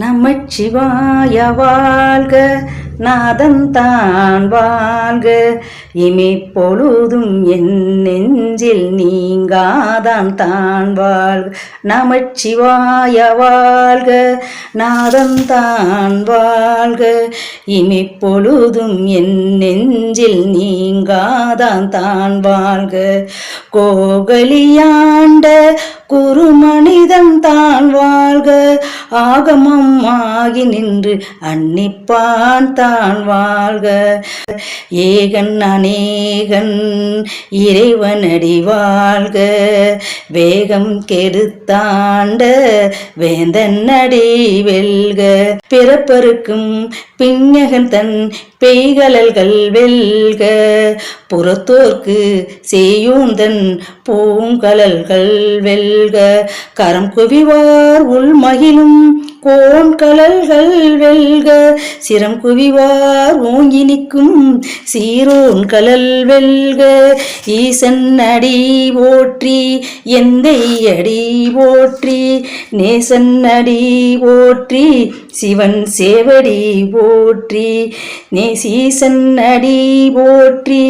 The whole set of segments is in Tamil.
நமச்சிவாய வாழ்க நாதந்தான் வாழ்க. இமை பொழுதும் என் நெஞ்சில் நீங்காதான் தான் வாழ்க. நமச்சிவாய வாழ்க நாதந்தான் வாழ்க. இமை பொழுதும் என் நெஞ்சில் நீங்காதான் தான் வாழ்க. கோகலியாண்ட குருமனிதன் தான் வாழ்க. ஆகமம் ஆகி நின்று அன்னிப்பான் தான் வாழ்க. ஏகன் அநேகன் இறைவனடி வாழ்க. வேகம் கெடுத்தாண்ட வேந்தன் அடி வெல்க. பிறப்பருக்கும் பிஞகன் தன் பெய்கலல்கள் வெல்க. புறத்தோர்க்கு செய்யூந்தன் பூங்கலல்கள் வெல்க. கரம் குவிவார் உள்மகிழும் கோன் கலல்கள் வெல்க. சிரம் குவிவார் ஓங்கி நிற்கும். சீரோன் கலல் வெல்க. ஈசன் அடி போற்றி எந்தை அடி போற்றி நேசன் அடி போற்றி சிவன் சேவடி போற்றி நேசீசன் அடி போற்றி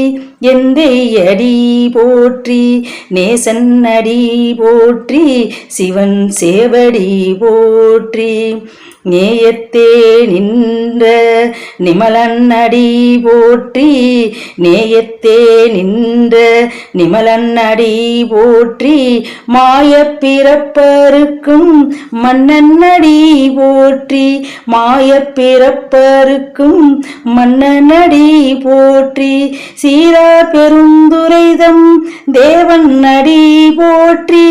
எந்தை அடி போற்றி நேசன் அடி போற்றி சிவன் சேவடி போற்றி. நேயத்தே நின்ற நிமலன்னடி போற்றி நேயத்தே நின்ற நிமலன் அடி போற்றி மாய பிறப்பருக்கும் மன்னன் போற்றி மாய பிறப்பருக்கும் மன்னன் அடி போற்றி சீரா பெருந்துரைதம் தேவன் நடி போற்றி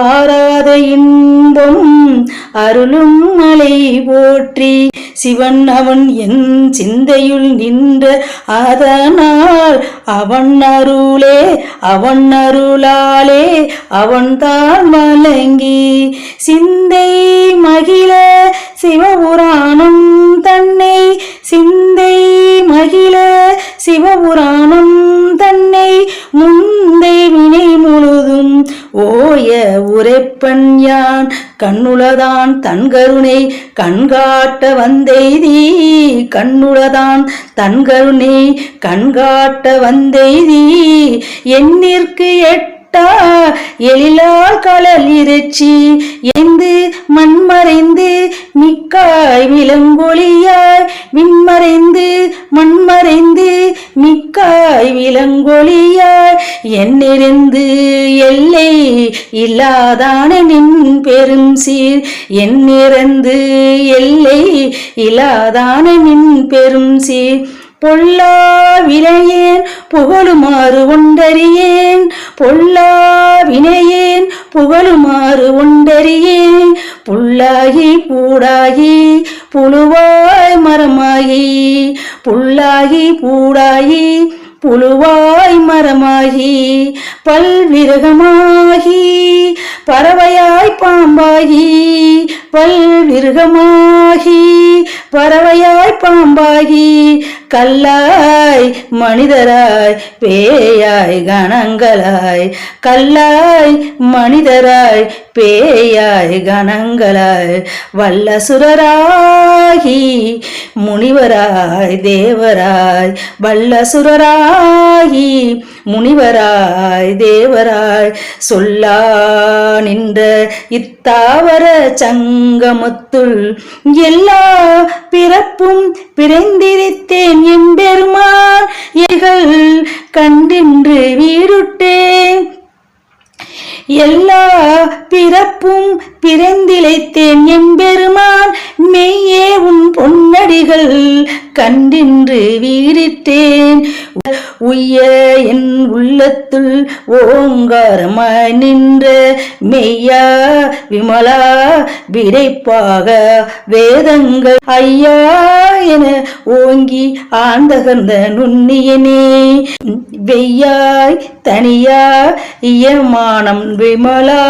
ஆராத இன்பம் அருளும் மலை போற்றி. சிவன் அவன் என் சிந்தையுள் நின்ற அதனால் அவன் அருளே அவன் அருளாலே அவன் தான் மலங்கி சிந்தை மகிழ சிவபுராணம் தன்னை சிந்தை மகிழ சிவபுராணம் தன்னை முந்தை வினை முழுதும் ஓய உரைப்பன் யான். கண்ணுளதான் தன்கருணை கண்காட்ட வந்தெய்தி கண்ணுளதான் தன்கருணை கண்காட்ட வந்தெய்தி. எண்ணிற்கு எட்டா எழிலால் கலல் இறைச்சி எந்து மண்மறைந்து மிக்காய் விலங்கொழியாய் விண்மறைந்து மண்மறைந்து மிக்காய் விலங்கொழியாய் என்னிருந்து எல்லை இல்லாதான நின் பெரும் சீர். என்னிறந்து எல்லை இல்லாதான நின் பெரும் சீர். பொல்லா வினையேன் புகழுமாறு ஒன்றறியேன். பொல்லா வினையேன் புகழுமாறு ஒன்றறியேன். புல்லாகி பூடாகி புழுவாய் மரமாகி புல்லாகி பூடாகி புழுவாய் மரமாகி பல்விருகமாகி பறவையாய் பாம்பாகி பல்விருகமாகி பறவையாய் பாம்பாகி கல்லாய் மனிதராய் பேயாய் கணங்களாய். கல்லாய் மனிதராய் பேயாய் கணங்களாய். வல்லசுரராகி முனிவராய் தேவராய். வல்லசுரராகி முனிவராய் தேவராய். சொல்லா நின்ற தாவர சங்கமத்துள் எல்லா பிறப்பும் பிறந்திருத்தேன் எம்பெருமான் எகள் கண்டின்று வீடுட்டேன். எல்லா பிறப்பும் பிறந்திழைத்தேன் எம்பெருமான். மெய்யே உன் பொன்னடிகள் கண்டின்று வீடிட்டேன் உய்ய என் உள்ளத்துள் ஓங்காரமாய் நின்ற மெய்யா விமலா விரைப்பாக வேதங்கள். ஐயா என ஓங்கி ஆழ்ந்தகர்ந்த நுண்ணியனே வெய்யாய் தனியா இயமானம் விமலா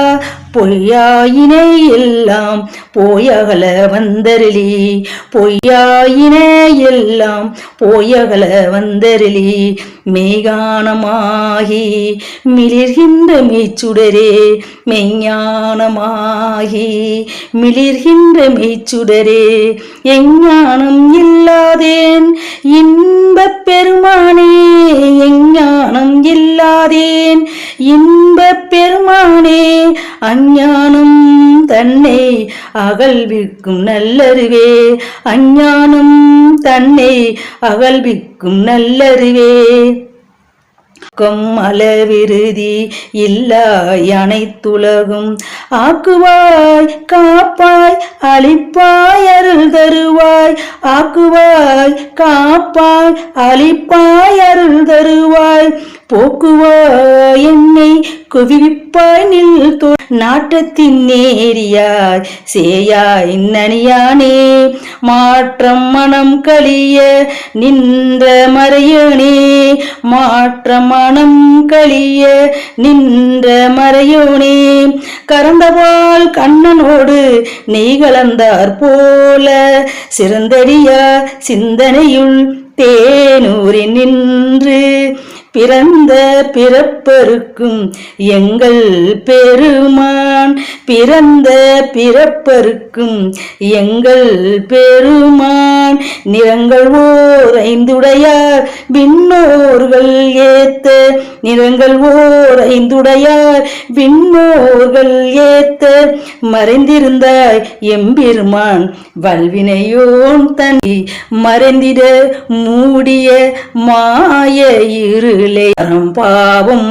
பொய்யாயினே எல்லாம் போயகல வந்தருளி. பொய்யாயினே எல்லாம் போயகல வந்தருளி. மெய்கானமாகி மிளிர்கின்ற மெய்ச்சுடரே மெய்ஞானமாகி மிளிர்கின்ற மெய்ச்சுடரே. எஞ்ஞானம் இல்லாதேன் இன்பப் பெருமானே எஞ்ஞானம் இல்லாதேன் இன்பப் பெருமானே அன் அஞ்ஞானம் தன்னை அகழ்விக்கும் நல்லறிவே அஞ்ஞானம் தன்னை அகழ்விக்கும் நல்லறிவே கும் அளவிருதி இல்லாய் அனைத்துலகும். ஆக்குவாய் காப்பாய் அழிப்பாய் அருள் தருவாய். ஆக்குவாய் காப்பாய் அழிப்பாய் அருள் தருவாய். போக்குவாய் என்னை குவிப்பாய் நில் தோ. நாட்டத்தின் நேரியாய் சேயாய் நனியானே மாற்றம் மனம் கழிய நின்ற மறையனே. மாற்றம் மனம் கழிய நின்ற மறையோனே. கறந்தவாள் கண்ணனோடு நெய் கலந்தார் போல சிறந்தடியா சிந்தனையுள் தேனூரில் நின்று பிறந்த பிறப்பருக்கும் எங்கள் பெருமான். பிறந்த பிறப்பருக்கும் எங்கள் பெருமான். நிறங்கள் ஓர் ஐந்துடையார் விண்ணோர்கள் ஏத்த. நிறங்கள் ஓர் ஐந்துடையார் விண்ணோர்கள் ஏத்த. மறைந்திருந்தாய் எம்பெருமான் வல்வினையோன் தனி மறைந்திட மூடிய மாய இரு இருளை அறம்பாவம்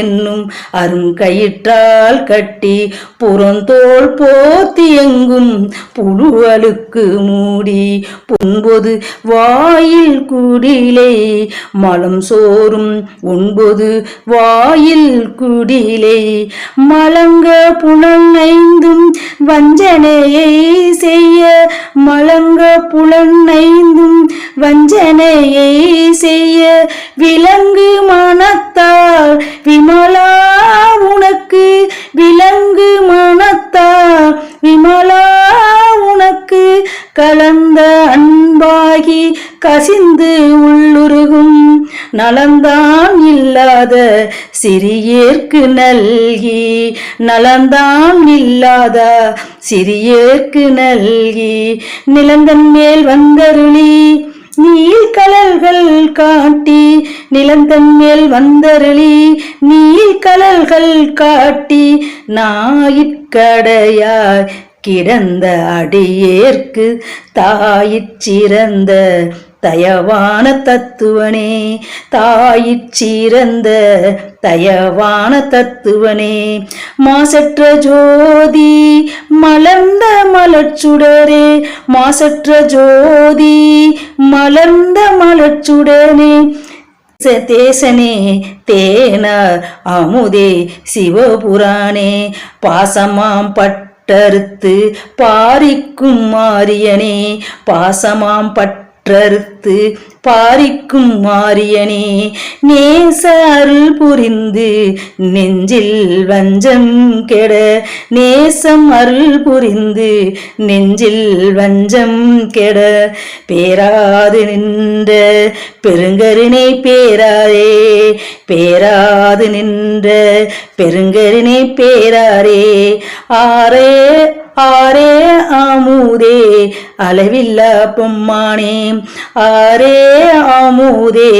என்னும் அருங்கயிற்றால் கட்டி புறந்தோள் போத்தி எங்கும் புழுவலுக்கு மூடி பொன்பொது வாயில் குடிலை மலம் சோறும் ஒன்பது வாயில் குடிலை மலங்க புலனைந்தும் வஞ்சனையை செய்ய மலங்க புலனைந்தும் வஞ்சனையை செய்ய விலங்கு மனத்தால் விமலா உனக்கு விலங்கு மனத்தால் விமலா உனக்கு கலந்த அன்பாகி கசிந்து உள்ளுருகும் நலந்தான் இல்லாத சிறியேற்கு நல்கி நலந்தான் இல்லாத சிறியேற்கு நல்கி நிலந்தன் மேல் வந்தருளி நீல் கலல்கள் காட்டி நிலந்தன் மேல் வந்தருளி. நீல் கலல்கள் காட்டி நாயிற்கடையாய் கிடந்த அடியேற்கு தாயிறந்த தயவான தத்துவனே. தாயிறந்த தயவான தத்துவனே. மாசற்ற ஜோதி மலர்ந்த மலச்சுடரே மாசற்ற ஜோதி மலர்ந்த மலச்சுடனே தேசனே தேன அமுதே சிவபுராணே பாசமாம் பட்டறுத்து பாரிக்கும் மாரியனே பாசமாம் பட்ட கற்றறுத்து பாரிக்கும் மாரியனே நேச அருள் புரிந்து நெஞ்சில் வஞ்சம் கெட நேசம் அருள் புரிந்து நெஞ்சில் வஞ்சம் கெட. பேராது நின்ற பெருங்கருணை பேராரே பேராது நின்ற பெருங்கருணை பேராரே ஆரே ஆரே ஆமுதே அளவில்லா பொம்மானே. ஆரே ஆமுதே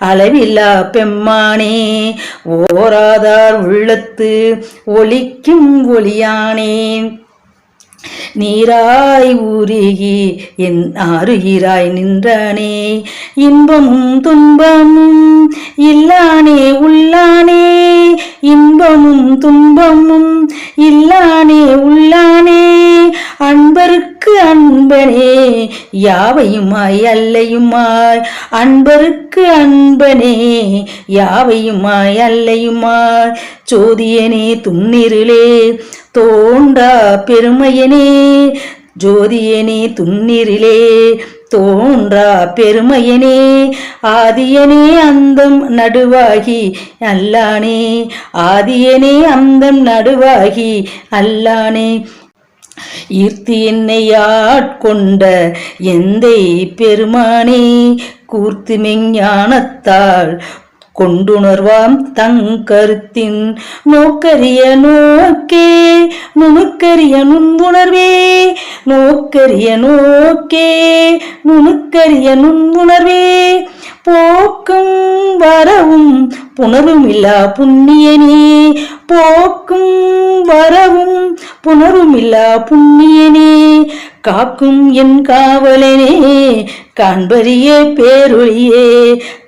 அளவில்லா பெம்மானே. ஓராதார் உள்ளத்து ஒலிக்கும் ஒளியானே. நீராய் உருகி என் ஆறுகிறாய் நின்றானே. இன்பமும் துன்பமும் இல்லானே உள்ளானே. இன்பமும் துன்பமும் இல்லானே யாவையுமாய் அல்லையுமாய்? அன்பருக்கு அன்பனே யாவையுமாய் அல்லையுமாய்? ஜோதியனே துன்னிருளே தோண்டா பெருமையனே ஜோதியனே துன்னிரிலே தோன்றா பெருமையனே ஆதியனே அந்தம் நடுவாகி அல்லானே ஆதியனே அந்தம் நடுவாகி அல்லானே ஈர்த்தி என்னை ஆட்கொண்ட எந்தை பெருமானே கூர்த்து மெஞ்ஞானத்தால் கொண்டுணர்வாம் தங்கருத்தின் நோக்கரிய நோக்கே நுணுக்கரிய நுண்புணர்வே நோக்கரிய நோக்கே நுணுக்கரிய நுண்புணர்வே. போக்கும் வரவும் புணரும் இல்லா புண்ணியனே போக்கும் வரவும் புணரும் இல்லா புண்ணியனே. காக்கும் என் காவலனே காண்பரியே பேரொழியே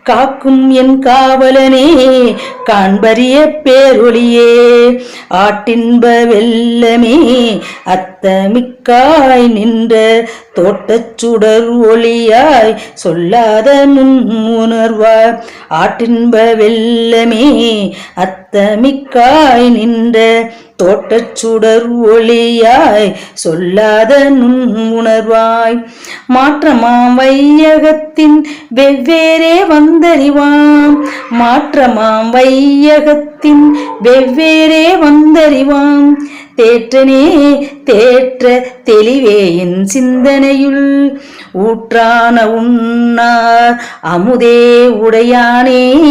காக்கும் என் காவலனே காண்பரிய பேரொழியே. ஆட்டின்ப வெல்லமே அத்தமிக்காய் நின்ற தோட்டச் சுடர் ஒளியாய் சொல்லாத நுண் உணர்வாய் ஆட்டின்ப வெல்லமே அத்தமிக்காய் நின்ற தோட்டச் சுடர் ஒளியாய் சொல்லாத நுண் உணர்வாய் மாற்றமாவை வையகத்தின் வெவ்வேறே வந்தறிவாம். மாற்றமாம் வையகத்தின் தேற்றத்தின் வெவ்வேறே வந்தறிவாம். தேற்றனே தேற்ற தெளிவே என் சிந்தனையுள். ஊற்றான உண்ணார் அமுதே உடையானே.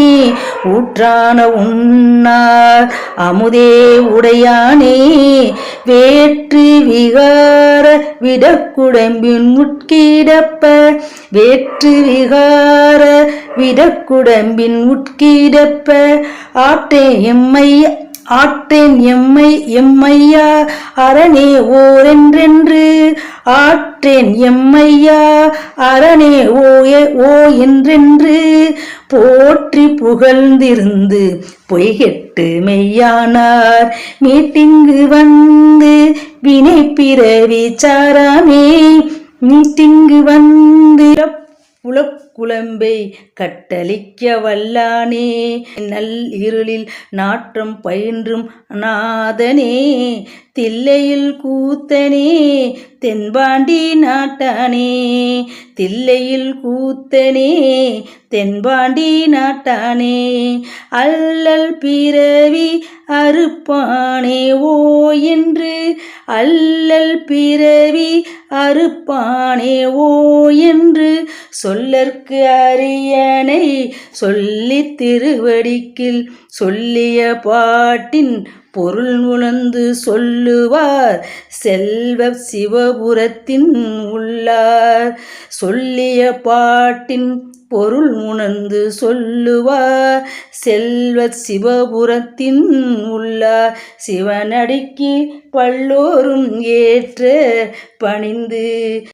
ஊற்றான உண்ணார் அமுதே உடையானே. வேற்று விகார விடக்குடம்பின் உட்கிடப்ப வேற்று விகார விடக்குடம்பின் உட்கிடப்ப ஆட்டே எம்மை ஆட்டேன் எம்மை எம்மையா அரணே ஓரென்றென்று. ஆற்றேன் எம்மையா அரணே ஓ எ- ஓ என்றென்று போற்றி புகழ்ந்திருந்து பொய்கெட்டு மெய்யானார். மீட்டிங்கு வந்து வினை பிறவி சாராமே. மீட்டிங்கு வந்து குழம்பை கட்டளிக்க வல்லானே நல் இருளில் நாற்றம் பயின்றும் நாதனே தில்லையில் கூத்தனே தென்பாண்டி நாட்டானே. தில்லையில் கூத்தனே தென்பாண்டி நாட்டானே. அல்லல் பிறவி அறுப்பானே ஓ என்று. அல்லல் பிறவி அறுப்பானே ஓ என்று. சொல்லற்கு அரியணை சொல்லித் திருவடிக்கில் சொல்லிய பாட்டின் பொருள் உணர்ந்து சொல்லுவார். செல்வ சிவபுரத்தின் உள்ளார். சொல்லிய பாட்டின் பொருள் உணர்ந்து சொல்லுவார். செல்வ சிவபுரத்தின் உள்ளார். சிவனடிக்கு பல்லோரும் ஏற்ற பணிந்து